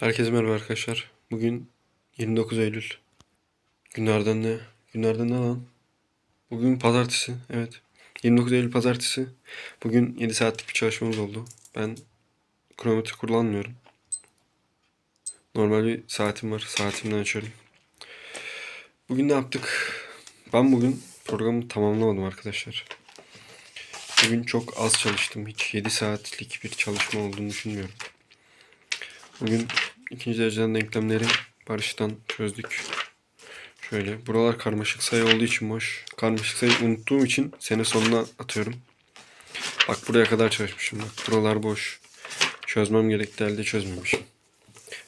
Herkese merhaba arkadaşlar. Bugün 29 Eylül. Günlerden ne? Günlerden ne lan? Bugün pazartesi. Evet. 29 Eylül pazartesi. Bugün 7 saatlik bir çalışmamız oldu. Ben kronometre kullanmıyorum. Normal bir saatim var. Saatimden açıyorum. Bugün ne yaptık? Ben bugün programı tamamlamadım arkadaşlar. Bugün çok az çalıştım. Hiç 7 saatlik bir çalışma olduğunu düşünmüyorum. Bugün ikinci dereceden denklemleri Barış'tan çözdük. Şöyle. Buralar karmaşık sayı olduğu için boş. Karmaşık sayı unuttuğum için sene sonuna atıyorum. Bak buraya kadar çalışmışım. Bak buralar boş. Çözmem gerektiği halde çözmemişim.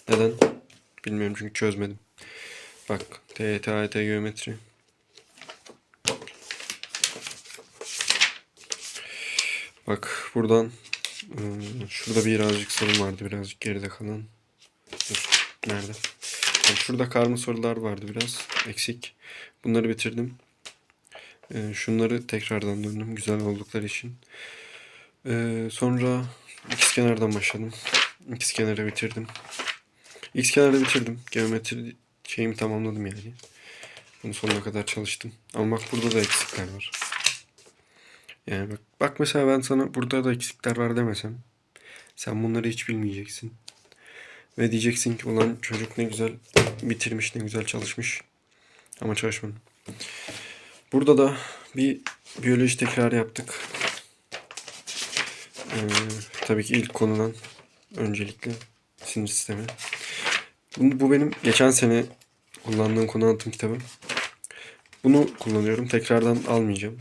Neden? Bilmiyorum çünkü çözmedim. Bak TYT, AYT geometri. Bak buradan ıı, şurada birazcık sorun vardı birazcık geride kalan. Nerede? Yani şurada karma sorular vardı biraz eksik. Bunları bitirdim. Ee, şunları tekrardan döndüm güzel oldukları için. Ee, sonra ikizkenardan başladım. İkizkenarı bitirdim. İkizkenarı bitirdim. Geometri şeyimi tamamladım yani. Bunu sonuna kadar çalıştım. Ama bak burada da eksikler var. Yani bak, bak mesela ben sana burada da eksikler var demesem sen bunları hiç bilmeyeceksin. Ve diyeceksin ki ulan çocuk ne güzel bitirmiş ne güzel çalışmış. Ama çalışmadım. Burada da bir biyoloji tekrar yaptık. Ee, tabii ki ilk konudan öncelikle sinir sistemi. Bu, bu benim geçen sene kullandığım konu anlatım kitabı. Bunu kullanıyorum. Tekrardan almayacağım.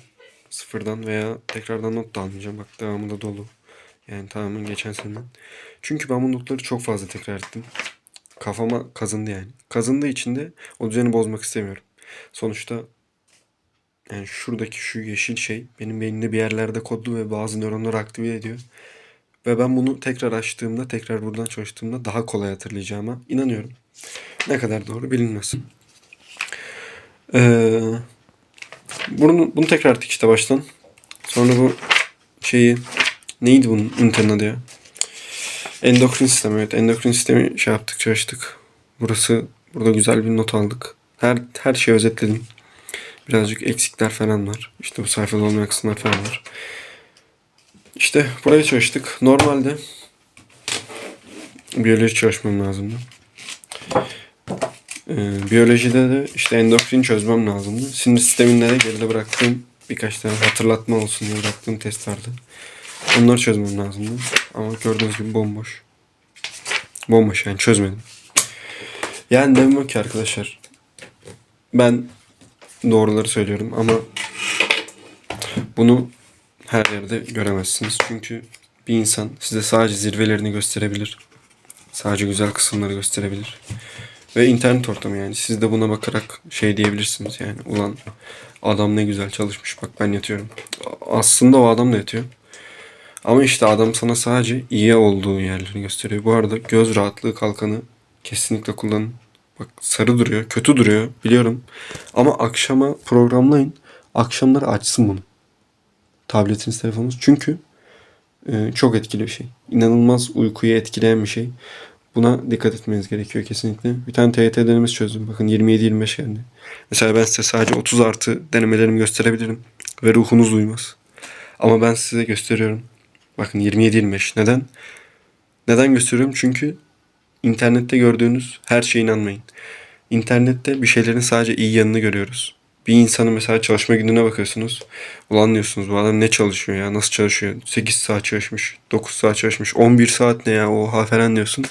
Sıfırdan veya tekrardan not da almayacağım. Bak devamında dolu. Yani tamamen geçen seneden. Çünkü ben bu notları çok fazla tekrar ettim. Kafama kazındı yani. Kazındığı için de o düzeni bozmak istemiyorum. Sonuçta yani şuradaki şu yeşil şey benim beynimde bir yerlerde kodlu ve bazı nöronları aktive ediyor. Ve ben bunu tekrar açtığımda, tekrar buradan çalıştığımda daha kolay hatırlayacağıma inanıyorum. Ne kadar doğru bilinmez. Ee, bunu, bunu tekrar ettik işte baştan. Sonra bu şeyi neydi bunun ünitenin adı ya? Endokrin sistemi evet. Endokrin sistemi şey yaptık çalıştık. Burası burada güzel bir not aldık. Her her şeyi özetledim. Birazcık eksikler falan var. İşte bu sayfada olmayan kısımlar falan var. İşte buraya çalıştık. Normalde biyoloji çalışmam lazımdı. Ee, biyolojide de işte endokrin çözmem lazımdı. Sinir sisteminde de geride bıraktığım birkaç tane hatırlatma olsun diye bıraktığım test vardı. Onları çözmem lazımdı. Ama gördüğünüz gibi bomboş. Bomboş yani çözmedim. Yani demem o ki arkadaşlar. Ben doğruları söylüyorum ama bunu her yerde göremezsiniz. Çünkü bir insan size sadece zirvelerini gösterebilir. Sadece güzel kısımları gösterebilir. Ve internet ortamı yani. Siz de buna bakarak şey diyebilirsiniz yani. Ulan adam ne güzel çalışmış bak ben yatıyorum. Aslında o adam da yatıyor. Ama işte adam sana sadece iyi olduğu yerleri gösteriyor. Bu arada göz rahatlığı kalkanı kesinlikle kullanın. Bak sarı duruyor, kötü duruyor biliyorum. Ama akşama programlayın. Akşamları açsın bunu. Tabletiniz, telefonunuz. Çünkü e, çok etkili bir şey. İnanılmaz uykuyu etkileyen bir şey. Buna dikkat etmeniz gerekiyor kesinlikle. Bir tane TYT denemesi çözdüm. Bakın 27-25 geldi. Mesela ben size sadece 30 artı denemelerimi gösterebilirim. Ve ruhunuz uymaz. Ama ben size gösteriyorum. Bakın 27-25. Neden? Neden gösteriyorum? Çünkü internette gördüğünüz her şeye inanmayın. İnternette bir şeylerin sadece iyi yanını görüyoruz. Bir insanın mesela çalışma gününe bakıyorsunuz. Ulan diyorsunuz bu adam ne çalışıyor ya nasıl çalışıyor? 8 saat çalışmış, 9 saat çalışmış, 11 saat ne ya oha falan diyorsun.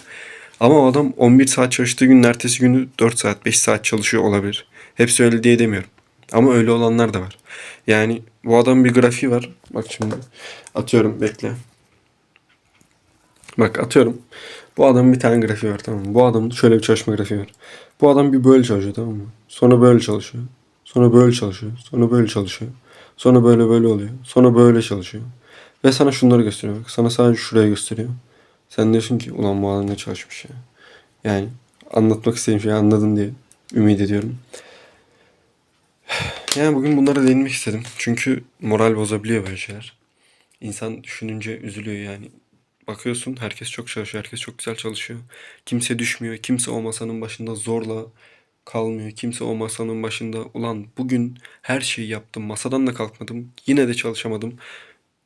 Ama o adam 11 saat çalıştığı günün ertesi günü 4 saat 5 saat çalışıyor olabilir. Hepsi öyle diye demiyorum. Ama öyle olanlar da var. Yani bu adamın bir grafiği var. Bak şimdi atıyorum bekle. Bak atıyorum. Bu adamın bir tane grafiği var tamam mı? Bu adamın şöyle bir çalışma grafiği var. Bu adam bir böyle çalışıyor tamam mı? Sonra böyle çalışıyor. Sonra böyle çalışıyor. Sonra böyle çalışıyor. Sonra böyle böyle oluyor. Sonra böyle çalışıyor. Ve sana şunları gösteriyor. Bak sana sadece şuraya gösteriyor. Sen diyorsun ki ulan bu adam ne çalışmış ya. Yani anlatmak istediğim şeyi anladın diye ümit ediyorum. Yani bugün bunlara değinmek istedim. Çünkü moral bozabiliyor böyle şeyler. İnsan düşününce üzülüyor yani. bakıyorsun herkes çok çalışıyor. Herkes çok güzel çalışıyor. Kimse düşmüyor. Kimse o masanın başında zorla kalmıyor. Kimse o masanın başında ulan bugün her şeyi yaptım. Masadan da kalkmadım. Yine de çalışamadım.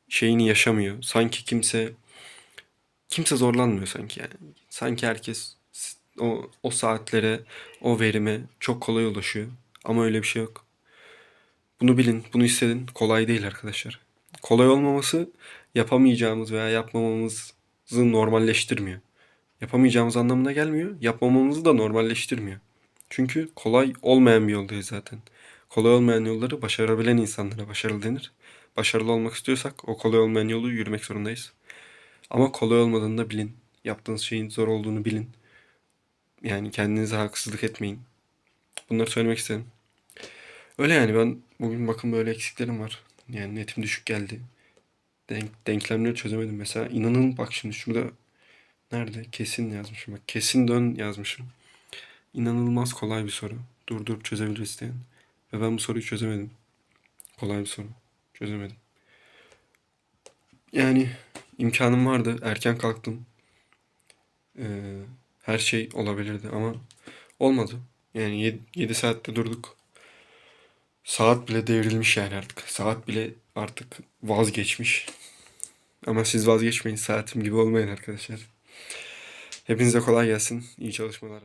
Şeyini yaşamıyor. Sanki kimse kimse zorlanmıyor sanki yani. Sanki herkes o o saatlere, o verime çok kolay ulaşıyor. Ama öyle bir şey yok. Bunu bilin, bunu hissedin. Kolay değil arkadaşlar. Kolay olmaması yapamayacağımız veya yapmamamızı normalleştirmiyor. Yapamayacağımız anlamına gelmiyor. Yapmamamızı da normalleştirmiyor. Çünkü kolay olmayan bir yoldayız zaten. Kolay olmayan yolları başarabilen insanlara başarılı denir. Başarılı olmak istiyorsak o kolay olmayan yolu yürümek zorundayız. Ama kolay olmadığını da bilin. Yaptığınız şeyin zor olduğunu bilin. Yani kendinize haksızlık etmeyin. Bunları söylemek istedim. Öyle yani ben bugün bakın böyle eksiklerim var. Yani netim düşük geldi. Denk, denklemleri çözemedim. Mesela inanın bak şimdi şurada nerede? Kesin yazmışım. Bak kesin dön yazmışım. İnanılmaz kolay bir soru. Dur dur çözebilir isteyen. Ve ben bu soruyu çözemedim. Kolay bir soru. Çözemedim. Yani imkanım vardı. Erken kalktım. Ee, her şey olabilirdi ama olmadı. Yani 7 saatte durduk. Saat bile devrilmiş yani artık. Saat bile artık vazgeçmiş. Ama siz vazgeçmeyin. Saatim gibi olmayın arkadaşlar. Hepinize kolay gelsin. İyi çalışmalar.